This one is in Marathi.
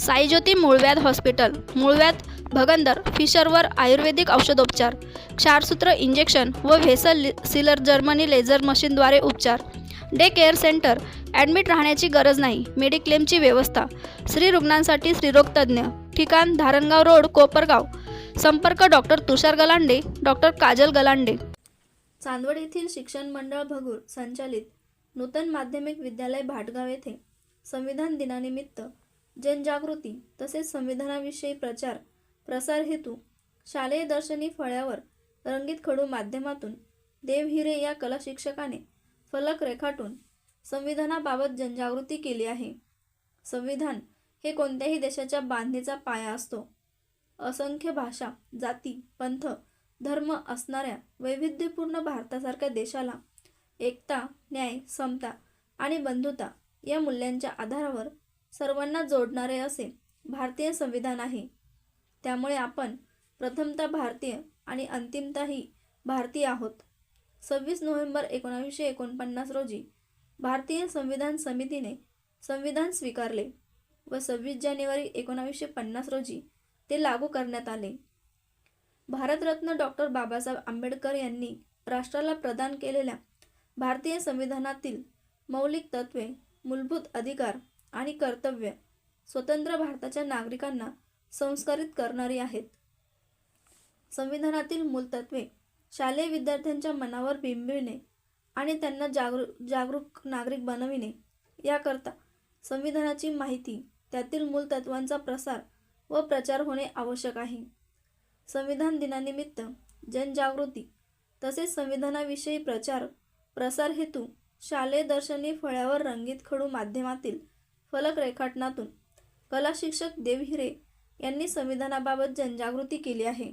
साईज्योती मूळव्याध हॉस्पिटल मूळव्याध भगंदर फिशरवर आयुर्वेदिक औषधोपचार क्षारसूत्र इंजेक्शन व व्हेसल सिलर जर्मनी लेझर मशीनद्वारे उपचार. डे केअर सेंटर ॲडमिट राहण्याची गरज नाही मेडिक्लेमची व्यवस्था. स्त्री रुग्णांसाठी स्त्रीरोगतज्ञ ठिकाण धारणगाव रोड कोपरगाव. संपर्क डॉक्टर तुषार गलांडे डॉक्टर काजल गलांडे. चांदवड येथील शिक्षण मंडळ भगूर संचालित नूतन माध्यमिक विद्यालय भाटगाव येथे संविधान दिनानिमित्त जनजागृती तसेच संविधानाविषयी प्रचार प्रसार हेतू शालेय दर्शनी फळ्यावर रंगीत खडू माध्यमातून देवहिरे या कला शिक्षकाने फलक रेखाटून संविधानाबाबत जनजागृती केली आहे. संविधान हे कोणत्याही देशाच्या बांधणीचा पाया असतो. असंख्य भाषा जाती पंथ धर्म असणाऱ्या वैविध्यपूर्ण भारतासारख्या देशाला एकता न्याय समता आणि बंधुता या मूल्यांच्या आधारावर सर्वांना जोडणारे असे भारतीय संविधान आहे. त्यामुळे आपण प्रथमतः भारतीय आणि अंतिमतःही भारतीय आहोत. सव्वीस नोव्हेंबर एकोणावीसशे एकोणपन्नास रोजी भारतीय संविधान समितीने संविधान स्वीकारले व सव्वीस जानेवारी एकोणावीसशे पन्नास रोजी ते लागू करण्यात आले. भारतरत्न डॉक्टर बाबासाहेब आंबेडकर यांनी राष्ट्राला प्रदान केलेल्या भारतीय संविधानातील मौलिक तत्वे मूलभूत अधिकार आणि कर्तव्य स्वतंत्र भारताच्या नागरिकांना संस्कारित करणारी आहेत. संविधानातील मूलतत्वे शालेय विद्यार्थ्यांच्या मनावर बिंबविणे आणि त्यांना जागरू जागरूक नागरिक बनविणे याकरता संविधानाची माहिती त्यातील मूलतत्वांचा प्रसार व प्रचार होणे आवश्यक आहे. संविधान दिनानिमित्त जनजागृती तसेच संविधानाविषयी प्रचार प्रसार हेतू शालेय दर्शनी फळ्यावर रंगीत खडू माध्यमातील फलक रेखाटनातून कला शिक्षक देव हिरे यांनी संविधानाबाबत जनजागृती केली आहे.